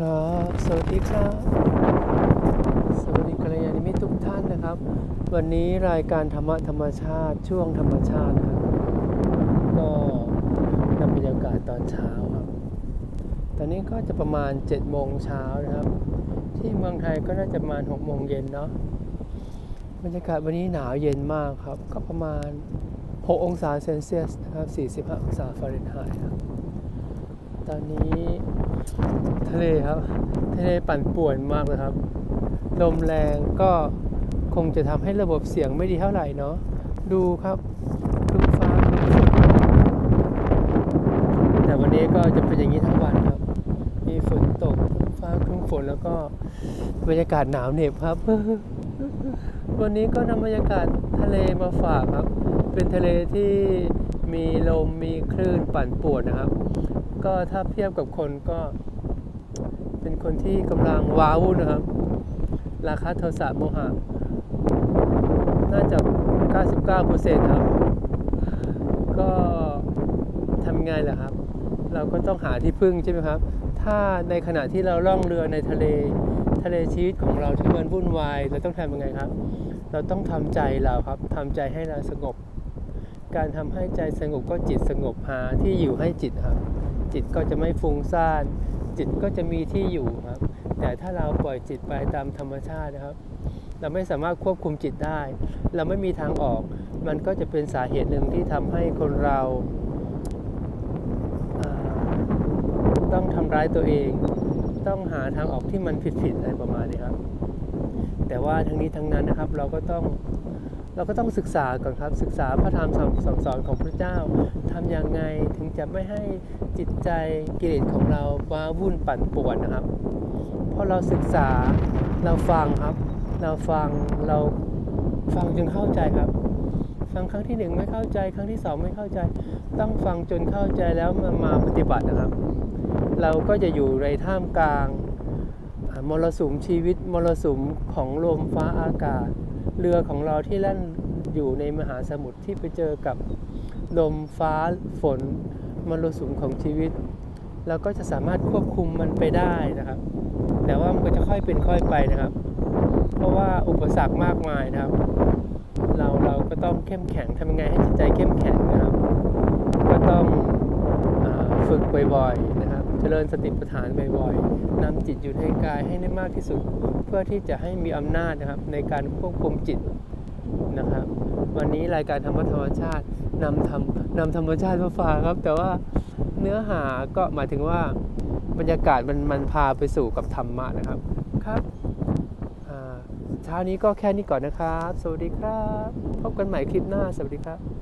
ครับ สวัสดีครับ สวัสดีกัลยาณมิตรทุกท่านนะครับ วันนี้รายการธรรมะธรรมชาติช่วงธรรมชาตินะครับ ก็นำบรรยากาศตอนเช้าครับ ตอนนี้ก็จะประมาณ7โมงเช้านะครับ ที่เมืองไทยก็น่าจะประมาณ6โมงเย็นเนาะ บรรยากาศวันนี้หนาวเย็นมากครับ ก็ประมาณ 6 องศาเซนเซียสนะครับ 45 องศาฟาเรนไฮต์ครับ ตอนนี้ทะเลครับ ทะเลปั่นป่วนมากเลยครับ ลมแรงก็คงจะทำให้ระบบเสียงไม่ดีเท่าไหร่เนาะ ดูครับครึ้มฟ้าครึ้มฝนแต่วันนี้ก็จะเป็นอย่างนี้ทั้งวันครับ มีฝนตกฟ้าครึ้มฝนแล้วก็บรรยากาศหนาวเหน็บครับ วันนี้ก็นำบรรยากาศทะเลมาฝากครับ เป็นทะเลที่มีลมมีคลื่นปั่นป่วนนะครับ ก็ถ้าเทียบกับคนก็เป็นคนที่กำลังว้าวุ่นนะครับ ราคาโทสะโมหะ น่าจะ 99%ครับ ก็ทำไงล่ะครับ เราก็ต้องหาที่พึ่งใช่ไหมครับ ถ้าในขณะที่เราล่องเรือในทะเล ทะเลชีวิตของเราที่มันวุ่นวาย เราต้องทำยังไงครับ เราต้องทำใจเราครับทำใจให้เราสงบ การทำให้ใจสงบก็จิตสงบหาที่อยู่ให้จิตครับ จิตก็จะไม่ฟุ้งซ่าน จิตก็จะมีที่อยู่ครับ แต่ถ้าเราปล่อยจิตไปตามธรรมชาตินะครับ เราไม่สามารถควบคุมจิตได้ เราไม่มีทางออก มันก็จะเป็นสาเหตุหนึ่งที่ทำให้คนเราต้องทำร้ายตัวเอง ต้องหาทางออกที่มันผิดๆอะไรประมาณนี้ครับ แต่ว่าทั้งนี้ทั้งนั้นนะครับเราก็ต้อง เราก็ต้องศึกษาก่อนครับศึกษาพระธรรมสั่งสอนของพระเจ้าทำอย่างไงถึงจะไม่ให้จิตใจกิเลสของเราว้าวุ่นปั่นป่วนนะครับพราะเราศึกษาเราฟังครับ เราฟังเราฟังจนเข้าใจครับ ฟังครั้งที่หนึ่งไม่เข้าใจ ครั้งที่สองไม่เข้าใจ ต้องฟังจนเข้าใจแล้วมามาปฏิบัตินะครับ เราก็จะอยู่ในท่ามกลางมรสุมชีวิตมรสุมของลมฟ้าอากาศ เรือของเราที่แล่นอยู่ในมหาสมุทรที่ไปเจอกับลมฟ้าฝนมรสุมของชีวิต เราก็จะสามารถควบคุมมันไปได้นะครับ แต่ว่ามันก็จะค่อยเป็นค่อยไปนะครับ เพราะว่าอุปสรรคมากมายนะครับ เราเราก็ต้องเข้มแข็งทำยังไงให้จิตใจเข้มแข็งนะครับ ก็ต้องอาฝึก บ่อยๆนะครับ เจริญสติปัฏฐานบ่อยๆนำจิตอยู่ในกายให้ได้มากที่สุด เพื่อที่จะให้มีอำนาจนะครับในการควบคุมจิตนะครับ วันนี้รายการธรรมธรรมชาตินำธรรมนำธรรมชาติมาฝากครับ แต่ว่าเนื้อหาก็หมายถึงว่าบรรยากาศมันมันพาไปสู่กับธรรมะนะครับครับเช้านี้ก็แค่นี้ก่อนนะครับ สวัสดีครับ พบกันใหม่คลิปหน้า สวัสดีครับ